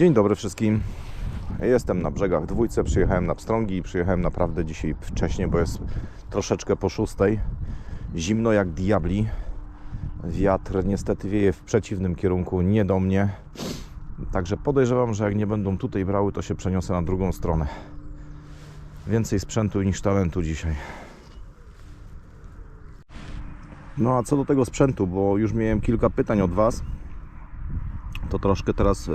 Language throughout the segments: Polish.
Dzień dobry wszystkim. Jestem na brzegach dwójce, przyjechałem na Pstrągi i przyjechałem naprawdę dzisiaj wcześnie, bo jest troszeczkę po szóstej. Zimno jak diabli. Wiatr niestety wieje w przeciwnym kierunku, nie do mnie. Także podejrzewam, że jak nie będą tutaj brały, to się przeniosę na drugą stronę. Więcej sprzętu niż talentu dzisiaj. No a co do tego sprzętu, bo już miałem kilka pytań od Was, to troszkę teraz e,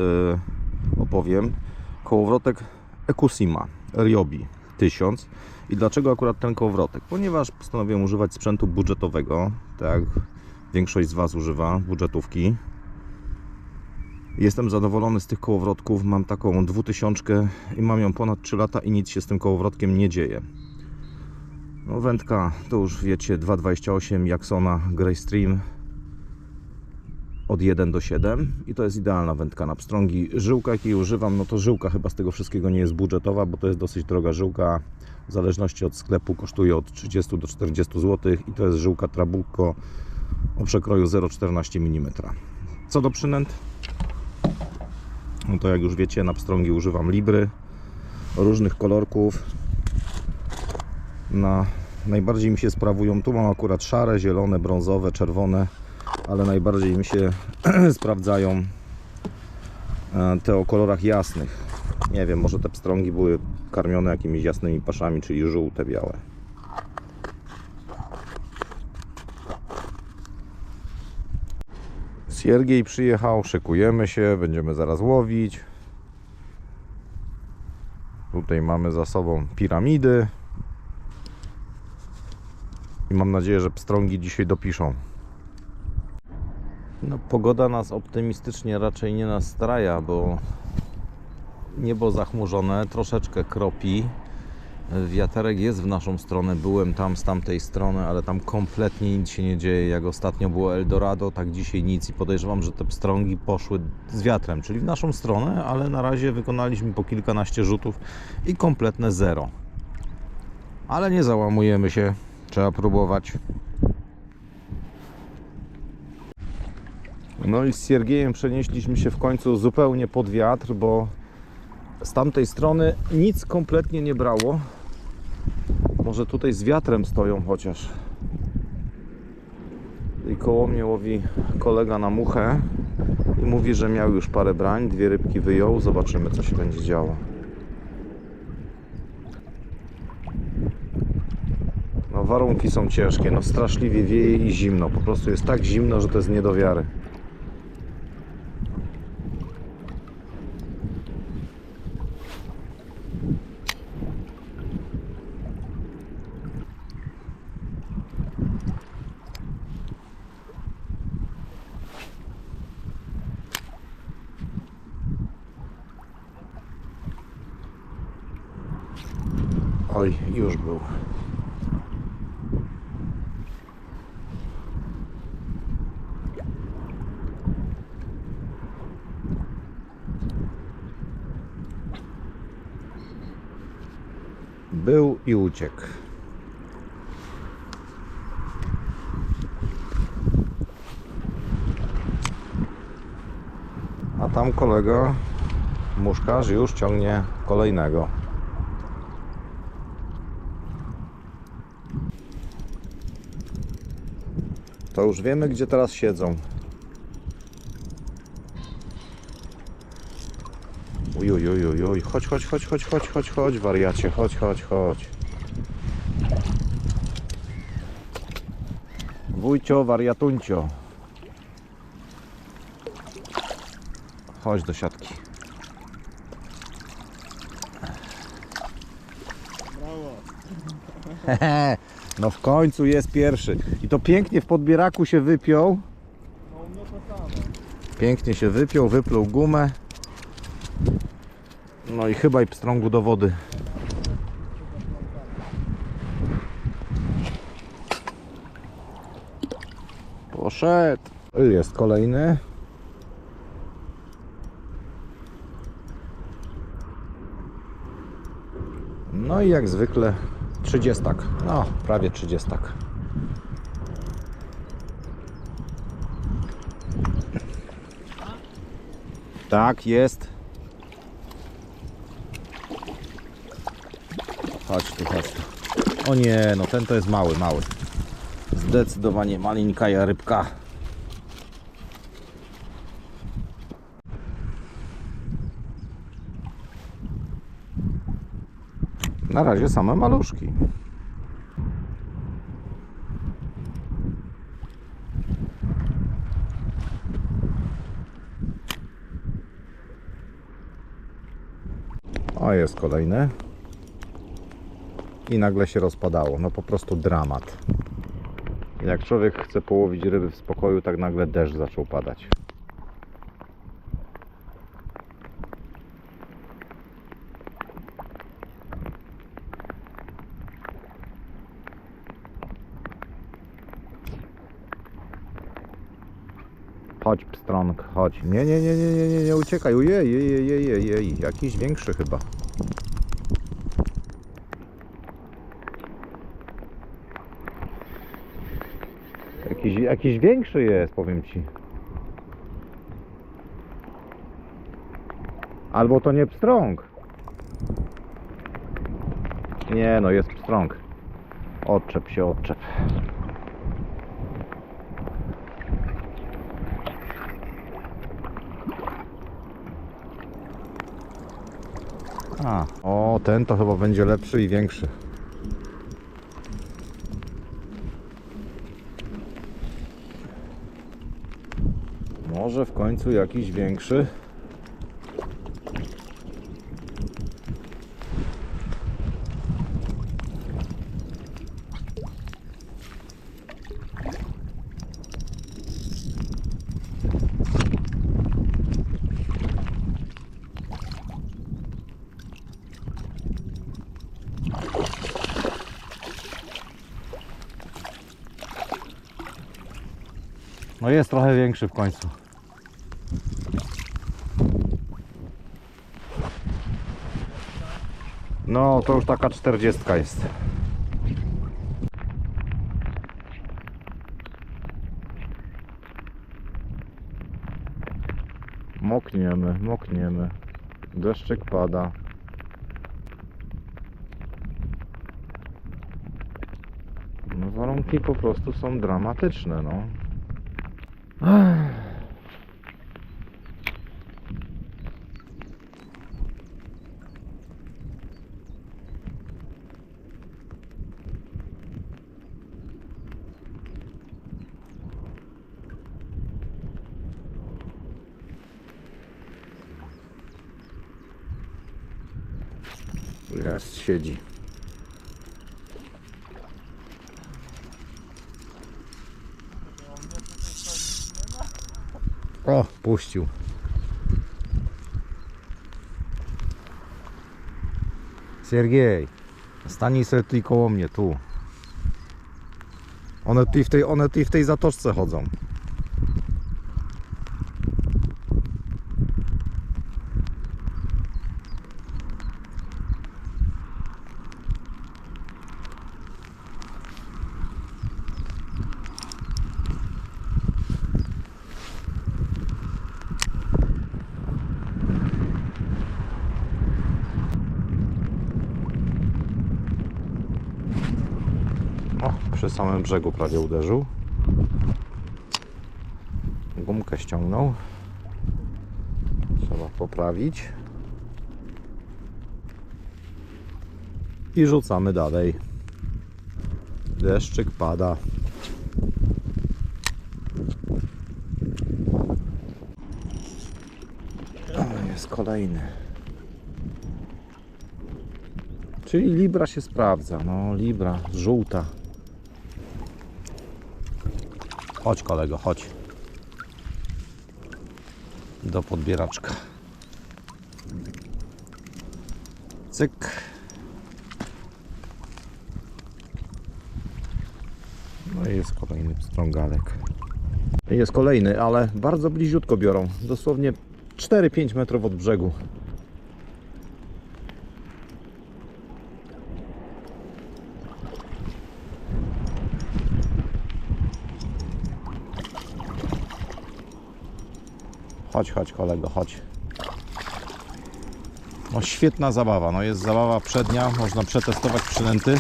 opowiem. Kołowrotek Ekusima Ryobi 1000. I dlaczego akurat ten kołowrotek? Ponieważ postanowiłem używać sprzętu budżetowego, tak większość z Was używa budżetówki. Jestem zadowolony z tych kołowrotków. Mam taką 2000 i mam ją ponad 3 lata i nic się z tym kołowrotkiem nie dzieje. No wędka to już wiecie 2,28 Jacksona Greystream od 1 do 7 i to jest idealna wędka na pstrągi. Żyłka jakiej używam, no to żyłka chyba z tego wszystkiego nie jest budżetowa, bo to jest dosyć droga żyłka. W zależności od sklepu kosztuje od 30 do 40 zł i to jest żyłka Trabucco o przekroju 0,14 mm. Co do przynęt, no to jak już wiecie na pstrągi używam libry różnych kolorków. Na najbardziej mi się sprawują, tu mam akurat szare, zielone, brązowe, czerwone ale najbardziej mi się sprawdzają e, te o kolorach jasnych. Nie wiem, może te pstrągi były karmione jakimiś jasnymi paszami, czyli żółte, białe. Siergiej przyjechał, szykujemy się, będziemy zaraz łowić. Tutaj mamy za sobą piramidy. I mam nadzieję, że pstrągi dzisiaj dopiszą. No, pogoda nas optymistycznie raczej nie nastraja, bo niebo zachmurzone, troszeczkę kropi. Wiaterek jest w naszą stronę, byłem tam z tamtej strony, ale tam kompletnie nic się nie dzieje. Jak ostatnio było Eldorado, tak dzisiaj nic i podejrzewam, że te pstrągi poszły z wiatrem, czyli w naszą stronę, ale na razie wykonaliśmy po kilkanaście rzutów i kompletne zero. Ale nie załamujemy się, trzeba próbować. No i z Siergiejem przenieśliśmy się w końcu zupełnie pod wiatr, bo z tamtej strony nic kompletnie nie brało. Może tutaj z wiatrem stoją chociaż. I koło mnie łowi kolega na muchę i mówi, że miał już parę brań, dwie rybki wyjął. Zobaczymy, co się będzie działo. No, warunki są ciężkie, no straszliwie wieje i zimno. Po prostu jest tak zimno, że to jest nie do wiary. Oj, już był. Był i uciekł. A tam kolega muszkarz już ciągnie kolejnego. To już wiemy, gdzie teraz siedzą. Uj, uj, uj, uj, uj. Chodź, chodź, chodź, chodź, chodź, chodź, chodź, wariacie, chodź, chodź, chodź. Wujcio, wariatuncio. Chodź do siatki. Brawo. No w końcu jest pierwszy. I to pięknie w podbieraku się wypiął. Pięknie się wypiął, wypluł gumę. No i chyba i pstrągu do wody. Poszedł. Jest kolejny. No i jak zwykle 30. No, prawie 30. Tak, jest. Chodź tu, chodź tu. O nie, no ten to jest mały, mały. Zdecydowanie malinka ja rybka. Na razie same maluszki. O, jest kolejne. I nagle się rozpadało. No po prostu dramat. Jak człowiek chce połowić ryby w spokoju, tak nagle deszcz zaczął padać. Pstrąg, chodź. Nie, nie, nie, nie, nie, nie, nie uciekaj. Ojej, jej, jej, jej, jej, jej. Jakiś większy chyba. Jakiś, jakiś większy jest, powiem ci. Albo to nie pstrąg. Nie, no jest pstrąg. Odczep się, odczep. A, o, ten to chyba będzie lepszy i większy. Może w końcu jakiś większy. No jest trochę większy w końcu. No to już taka czterdziestka jest. Mokniemy, mokniemy. Deszczyk pada. No warunki po prostu są dramatyczne, no. Jest, siedzi. O, puścił. Siergiej, stanij sobie tutaj koło mnie, tu. One tutaj w tej, one tutaj w tej zatoczce chodzą. O, przy samym brzegu prawie uderzył. Gumkę ściągnął. Trzeba poprawić. I rzucamy dalej. Deszczyk pada. Jest kolejny. Czyli Libra się sprawdza. No, Libra, żółta. Chodź kolego, chodź. Do podbieraczka. Cyk. No i jest kolejny pstrągalek. Jest kolejny, ale bardzo bliziutko biorą. Dosłownie 4-5 metrów od brzegu. Chodź, chodź kolego, chodź. No świetna zabawa, no jest zabawa przednia, można przetestować przynęty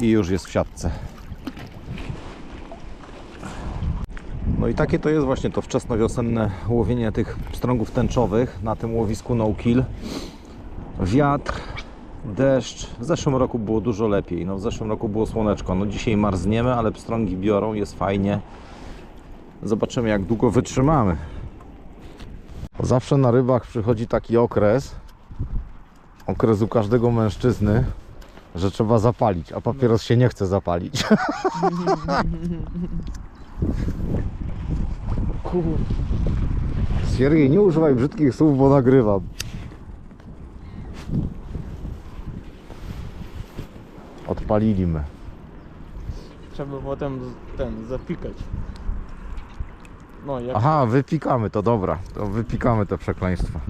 i już jest w siatce. No i takie to jest właśnie to wczesnowiosenne łowienie tych pstrągów tęczowych na tym łowisku no kill. Wiatr, deszcz. W zeszłym roku było dużo lepiej. No w zeszłym roku było słoneczko. No dzisiaj marzniemy, ale pstrągi biorą, jest fajnie. Zobaczymy jak długo wytrzymamy. Zawsze na rybach przychodzi taki okres, okres u każdego mężczyzny, że trzeba zapalić, a papieros się nie chce zapalić. Siergiej, nie używaj brzydkich słów, bo nagrywam. Odpaliliśmy. Trzeba potem ten zapikać. No jak Aha, wypikamy to, dobra. To wypikamy te przekleństwa.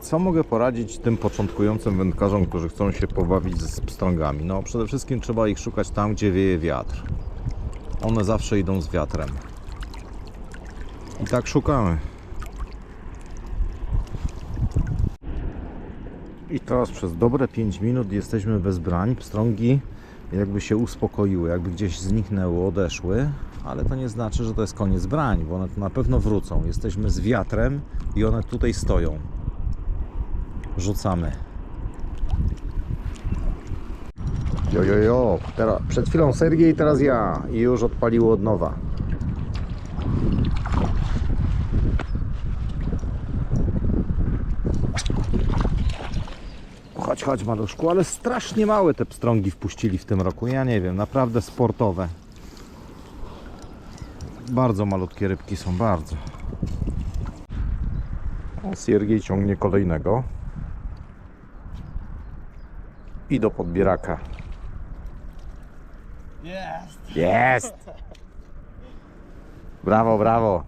Co mogę poradzić tym początkującym wędkarzom, którzy chcą się pobawić z pstrągami? No, przede wszystkim trzeba ich szukać tam, gdzie wieje wiatr. One zawsze idą z wiatrem. I tak szukamy. I teraz przez dobre 5 minut jesteśmy bez brań. Pstrągi jakby się uspokoiły, jakby gdzieś zniknęły, odeszły, ale to nie znaczy, że to jest koniec brań, bo one tu na pewno wrócą. Jesteśmy z wiatrem i one tutaj stoją. Rzucamy. Jo, jo, jo. Teraz, przed chwilą Sergiej, teraz ja. I już odpaliło od nowa. Chodź, chodź maluszku, ale strasznie małe te pstrągi wpuścili w tym roku. Ja nie wiem, naprawdę sportowe. Bardzo malutkie rybki są, bardzo. O, Siergiej ciągnie kolejnego. I do podbieraka. Jest! Jest! Brawo, brawo.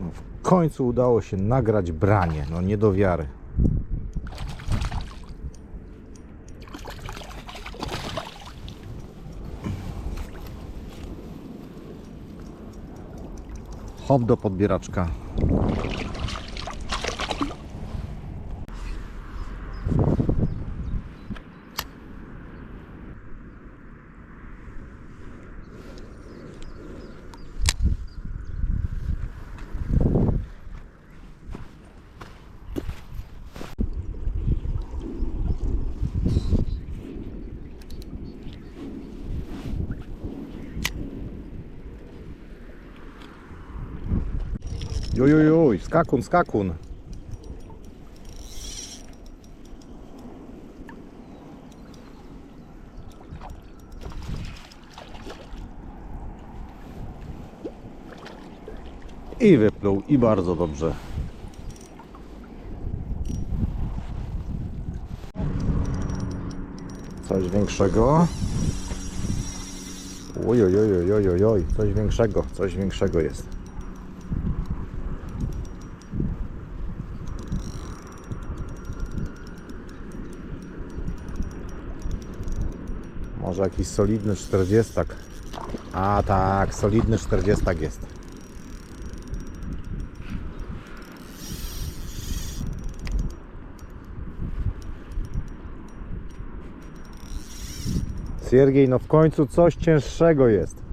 W końcu udało się nagrać branie. No nie do wiary. Hop do podbieraczka. Jojojuj, skakun, skakun. I wypluł, i bardzo dobrze. Coś większego. Ojojojojojoj, coś większego, coś większego jest. Może jakiś solidny 40. A tak, solidny 40 jest. Siergiej, no w końcu coś cięższego jest.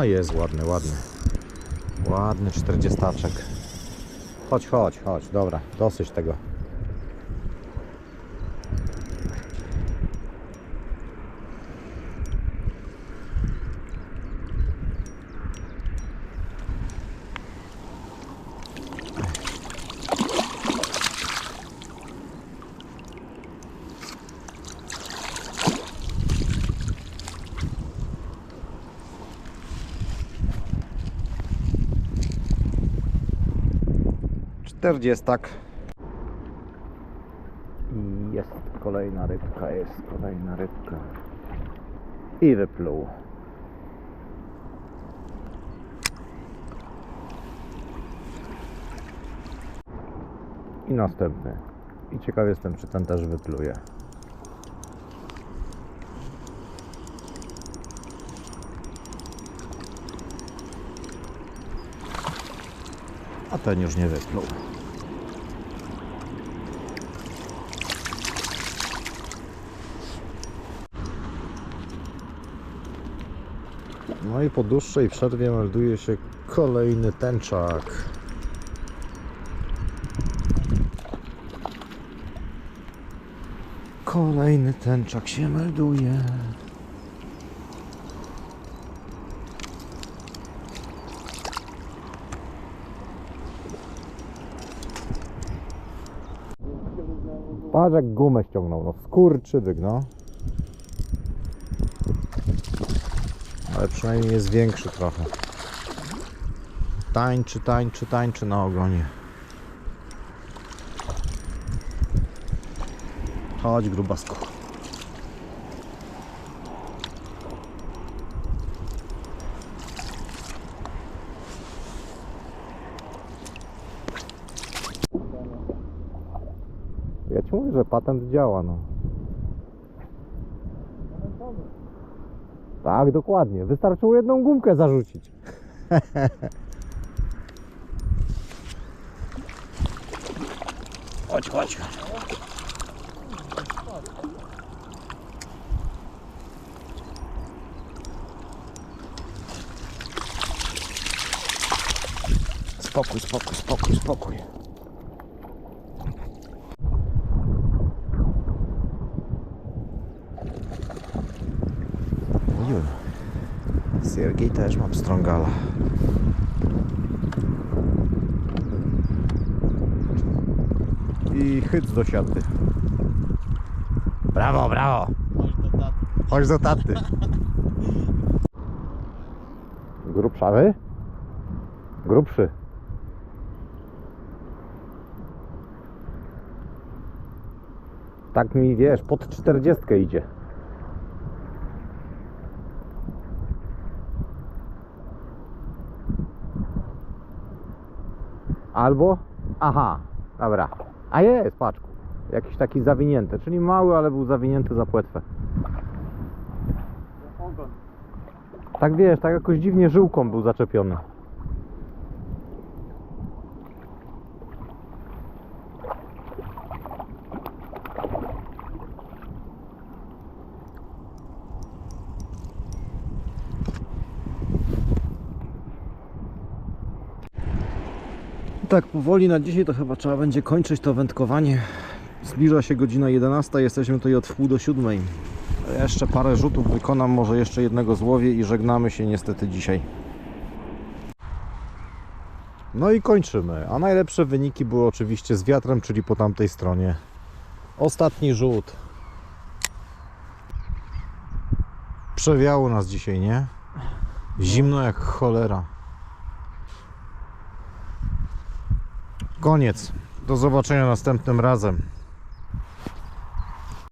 No jest ładny, ładny. Ładny czterdziestaczek. Chodź, chodź, chodź. Dobra, dosyć tego. Czterdziestak. Jest kolejna rybka, jest kolejna rybka. I wypluł. I następny. I ciekaw jestem, czy ten też wypluje. A ten już nie wypluł. No i po dłuższej przerwie melduje się kolejny tęczak. Kolejny tęczak się melduje. Patrz jak gumę ściągnął, no skurczybyk no. Ale przynajmniej jest większy trochę. Tańczy, tańczy, tańczy na ogonie. Chodź grubasku. Ja ci mówię, że patent działa, no. Tak, dokładnie. Wystarczyło jedną gumkę zarzucić. chodź, chodź. Spokój, spokój, spokój, spokój. Siergiej też ma pstrągala. I chyc do siaty. Brawo, brawo. Chodź do taty. Chodź do taty. Grubszawy? Grubszy. Tak mi wiesz, pod czterdziestkę idzie. Albo? Aha, dobra. A jest, patrz. Jakiś taki zawinięty, czyli mały, ale był zawinięty za płetwę. Tak wiesz, tak jakoś dziwnie żyłką był zaczepiony. Tak, powoli na dzisiaj to chyba trzeba będzie kończyć to wędkowanie. Zbliża się godzina 11, jesteśmy tutaj od wpół do siódmej. Jeszcze parę rzutów wykonam, może jeszcze jednego złowię i żegnamy się niestety dzisiaj. No i kończymy. A najlepsze wyniki były oczywiście z wiatrem, czyli po tamtej stronie. Ostatni rzut. Przewiało nas dzisiaj, nie? Zimno jak cholera. Koniec. Do zobaczenia następnym razem.